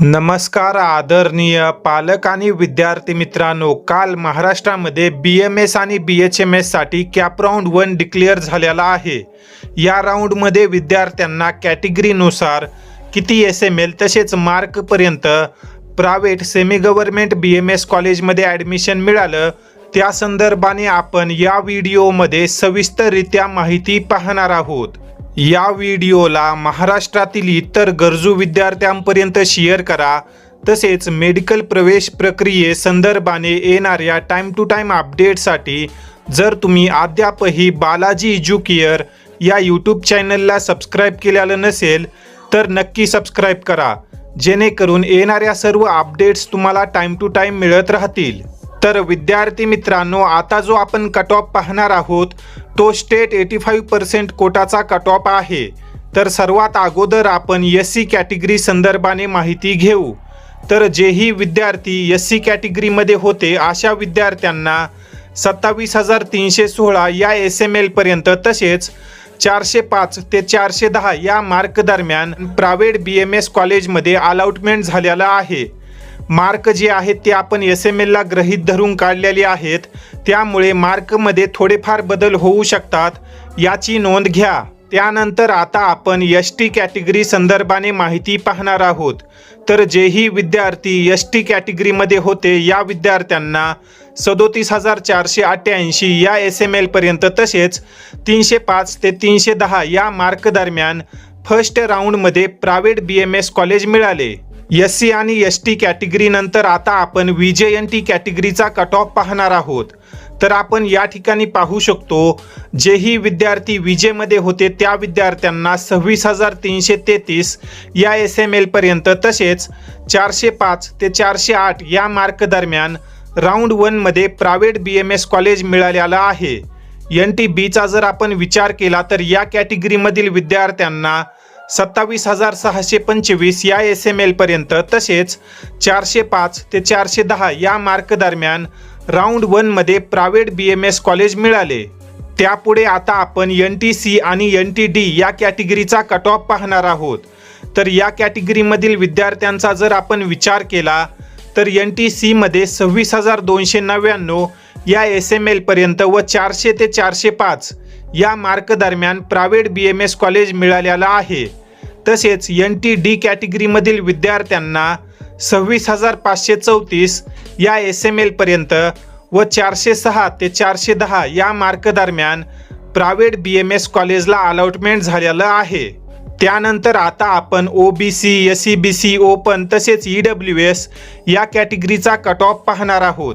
नमस्कार आदरणीय पालक आणि विद्यार्थी मित्रांनो. काल महाराष्ट्रामध्ये बी एम एस आणि बी एच एम एससाठी कॅप राऊंड वन डिक्लेअर झालेला आहे. या राऊंडमध्ये विद्यार्थ्यांना कॅटेगरीनुसार किती एस एम एल तसेच मार्कपर्यंत private semi government B M S कॉलेजमध्ये ॲडमिशन मिळालं. त्या संदर्भाने आपण या व्हिडिओमध्ये सविस्तररित्या माहिती पाहणार आहोत. या व्हिडिओला महाराष्ट्रातील इतर गरजू विद्यार्थ्यांपर्यंत शेअर करा. तसेच मेडिकल प्रवेश प्रक्रिये संदर्भाने येणाऱ्या टाईम टू टाईम अपडेटसाठी जर तुम्ही अद्यापही बालाजी एज्युकेअर या यूट्यूब चॅनलला सबस्क्राईब केलेलं नसेल तर नक्की सबस्क्राईब करा. जेणेकरून येणाऱ्या सर्व अपडेट्स तुम्हाला टाईम टू टाईम मिळत राहतील. तर विद्यार्थी मित्रांनो आता जो आपण कट ऑफ पाहणार आहोत तो स्टेट एटी फाईव्ह पर्सेंट कोटाचा कट ऑफ आहे. तर सर्वात अगोदर आपण एस सी कॅटेगरी संदर्भाने माहिती घेऊ. तर जेही विद्यार्थी एस सी कॅटेगरीमध्ये होते अशा विद्यार्थ्यांना सत्तावीस हजार तीनशे सोळा या एस एम एलपर्यंत तसेच चारशे पाच ते चारशे दहा या मार्क दरम्यान प्रायव्हेट बी एम एस कॉलेजमध्ये अलाउटमेंट झालेलं आहे. मार्क जे आहेत ते आपण एस एम एलला गृहीत धरून काढलेले आहेत. त्यामुळे मार्कमध्ये थोडेफार बदल होऊ शकतात. याची नोंद घ्या. त्यानंतर आता आपण एस टी कॅटेगरी संदर्भाने माहिती पाहणार आहोत. तर जेही विद्यार्थी एस टी कॅटेगरीमध्ये होते या विद्यार्थ्यांना सदोतीस हजार चारशे अठ्ठ्याऐंशी या एस एम एलपर्यंत तसेच तीनशे पाच ते तीनशे दहा या मार्क दरम्यान फर्स्ट राऊंडमध्ये private B M S college मिळाले. एस सी आणि एस टी कॅटेगरीनंतर आता आपण व्ही जे एन टी कॅटेगरीचा कट ऑफ पाहणार आहोत. तर आपण या ठिकाणी पाहू शकतो जेही विद्यार्थी विजेमध्ये होते त्या विद्यार्थ्यांना सव्वीस हजार तीनशे तेहतीस या एस एम एलपर्यंत तसेच चारशे पाच ते चारशे आठ या मार्क दरम्यान राऊंड वनमध्ये private B M S college मिळालेलं आहे. एन टी बीचा जर आपण विचार केला तर या कॅटेगरीमधील विद्यार्थ्यांना सत्तावीस हजार सहाशे पंचवीस या एस एम एलपर्यंत तसेच चारशे पाच ते चारशे दहा या मार्क दरम्यान राऊंड वनमध्ये private B M S college मिळाले. त्यापुढे आता आपण एन टी सी आणि एन टी डी या कॅटेगरीचा कट ऑफ पाहणार आहोत. तर या कॅटेगरीमधील विद्यार्थ्यांचा जर आपण विचार केला तर एन टी सीमध्ये सव्वीस हजार दोनशे नव्याण्णव या एस एम एलपर्यंत व चारशे ते चारशे पाच या मार्कदरम्यान private B M S college मिळालेलं आहे. तसेच एन टी डी कॅटेगरीमधील विद्यार्थ्यांना सव्वीस हजार पाचशे चौतीस या एस एम एलपर्यंत व चारशे सहा ते चारशे दहा या मार्कदरम्यान प्रायव्हेट बी एम एस कॉलेजला अलॉटमेंट झालेलं आहे. त्यानंतर आता आपण O B C S C B C open तसेच ई डब्ल्यू एस या कॅटेगरीचा कट ऑफ पाहणार आहोत.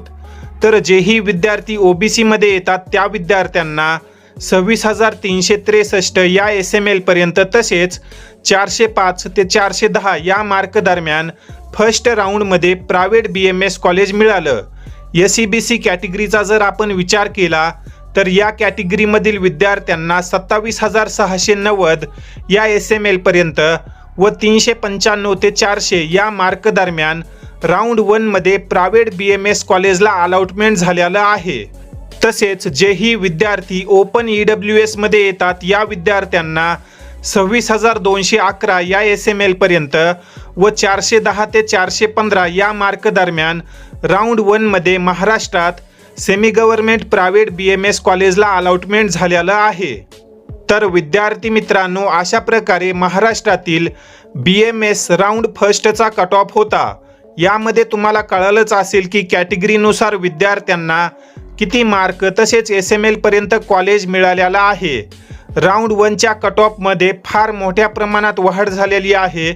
तर जेही विद्यार्थी ओ बी सीमध्ये येतात त्या विद्यार्थ्यांना सव्वीस हजार तीनशे त्रेसष्ट या एस एम एलपर्यंत तसेच चारशे पाच ते चारशे दहा या मार्क दरम्यान फर्स्ट राऊंडमध्ये private B M S college मिळालं. एस सी बी सी कॅटेगरीचा जर आपण विचार केला तर या कॅटेगरीमधील विद्यार्थ्यांना सत्तावीस हजार सहाशे नव्वद या एस एम एलपर्यंत व तीनशे पंच्याण्णव ते चारशे या मार्क दरम्यान राऊंड वनमध्ये प्रायव्हेट बी एम एस कॉलेजला अलॉटमेंट झालेलं आहे. तसेच जेही विद्यार्थी ओपन ई डब्ल्यू एसमध्ये येतात या विद्यार्थ्यांना सव्वीस हजार दोनशे अकरा या एस एम एलपर्यंत व चारशे दहा ते चारशे पंधरा या मार्क दरम्यान राऊंड वनमध्ये महाराष्ट्रात semi government private B M S कॉलेजला अलॉटमेंट झालेलं आहे. तर विद्यार्थी मित्रांनो अशा प्रकारे महाराष्ट्रातील बी एम एस राऊंड फर्स्टचा कट ऑफ होता. यामध्ये तुम्हाला कळलंच असेल की कॅटेगरीनुसार विद्यार्थ्यांना किती मार्क तसेच एस एम एलपर्यंत कॉलेज मिळालेला आहे. राऊंड वनच्या कट ऑफमध्ये फार मोठ्या प्रमाणात वाढ झालेली आहे.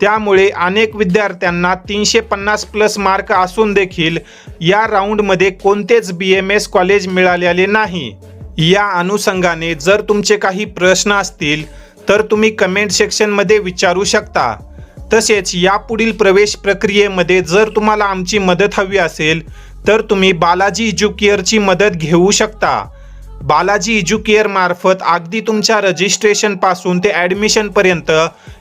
त्यामुळे अनेक विद्यार्थ्यांना तीनशे पन्नास प्लस मार्क असून देखील या राऊंडमध्ये कोणतेच बी एम एस कॉलेज मिळालेले नाही. या अनुषंगाने जर तुमचे काही प्रश्न असतील तर तुम्ही कमेंट सेक्शनमध्ये विचारू शकता. तसेच यापुढील प्रवेश प्रक्रियेमध्ये जर तुम्हाला आमची मदत हवी असेल तर तुम्ही बालाजी एज्युकेअरची मदत घेऊ शकता. बालाजी एज्युकेअर मार्फत अगदी तुमच्या रजिस्ट्रेशनपासून ते ॲडमिशनपर्यंत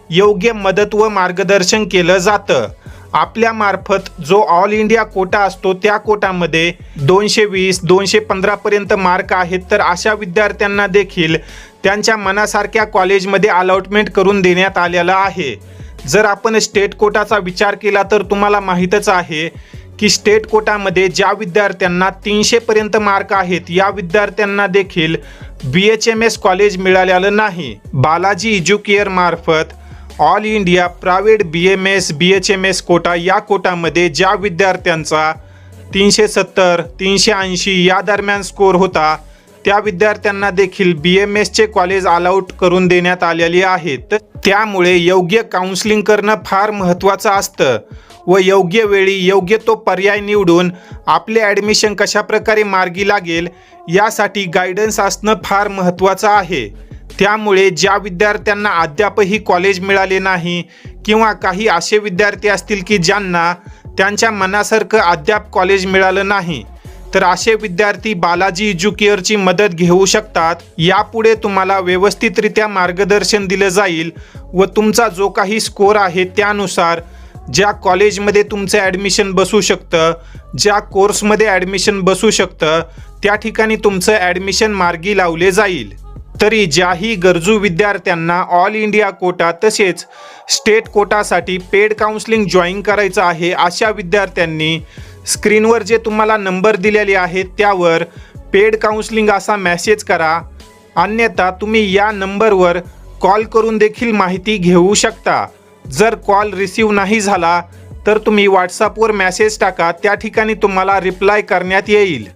योग्य मदत व मार्गदर्शन केलं जातं. आपल्यामार्फत जो ऑल इंडिया कोटा असतो त्या कोटामध्ये दोनशे वीस दोनशे पंधरापर्यंत मार्क आहेत. तर अशा विद्यार्थ्यांना देखील त्यांच्या मनासारख्या कॉलेजमध्ये अलॉटमेंट करून देण्यात आलेलं आहे. जर आपण स्टेट कोटाचा विचार केला तर तुम्हाला माहीतच आहे की स्टेट कोटामध्ये ज्या विद्यार्थ्यांना तीनशेपर्यंत मार्क आहेत या विद्यार्थ्यांना देखील B H M S college मिळालेलं नाही. बालाजी एज्युकेअर मार्फत all India private B M S B H M S quota या कोटामध्ये ज्या विद्यार्थ्यांचा तीनशे सत्तर तीनशे ऐंशी या दरम्यान स्कोर होता त्या विद्यार्थ्यांना देखील बी एम एसचे कॉलेज अलाउट करून देण्यात आलेली आहेत. त्यामुळे योग्य काउन्सिलिंग करणं फार महत्त्वाचं असतं. व योग्य वेळी योग्य तो पर्याय निवडून आपले ॲडमिशन कशाप्रकारे मार्गी लागेल यासाठी गायडन्स असणं फार महत्त्वाचं आहे. त्यामुळे ज्या विद्यार्थ्यांना अद्यापही कॉलेज मिळाले नाही किंवा काही असे विद्यार्थी असतील की ज्यांना त्यांच्या मनासारखं अद्याप कॉलेज मिळालं नाही तर असे विद्यार्थी बालाजी एज्युकेअरची मदत घेऊ शकतात. यापुढे तुम्हाला व्यवस्थितरित्या मार्गदर्शन दिलं जाईल व तुमचा जो काही स्कोर आहे त्यानुसार ज्या कॉलेजमध्ये तुमचं ॲडमिशन बसू शकतं ज्या कोर्समध्ये ॲडमिशन बसू शकतं त्या ठिकाणी तुमचं ॲडमिशन मार्गी लावले जाईल. तरी ज्याही गरजू विद्यार्थ्यांना ऑल इंडिया कोटा तसेच स्टेट कोटासाठी पेड काउन्सिलिंग जॉईन करायचं आहे अशा विद्यार्थ्यांनी स्क्रीनवर जे तुम्हाला नंबर दिलेले आहेत त्यावर पेड काउन्सिलिंग असा मॅसेज करा. अन्यथा तुम्ही या नंबरवर कॉल करून देखील माहिती घेऊ शकता. जर कॉल रिसीव नाही झाला तर तुम्ही व्हॉट्सअपवर मेसेज टाका त्या ठिकाणी तुम्हाला रिप्लाय करण्यात येईल.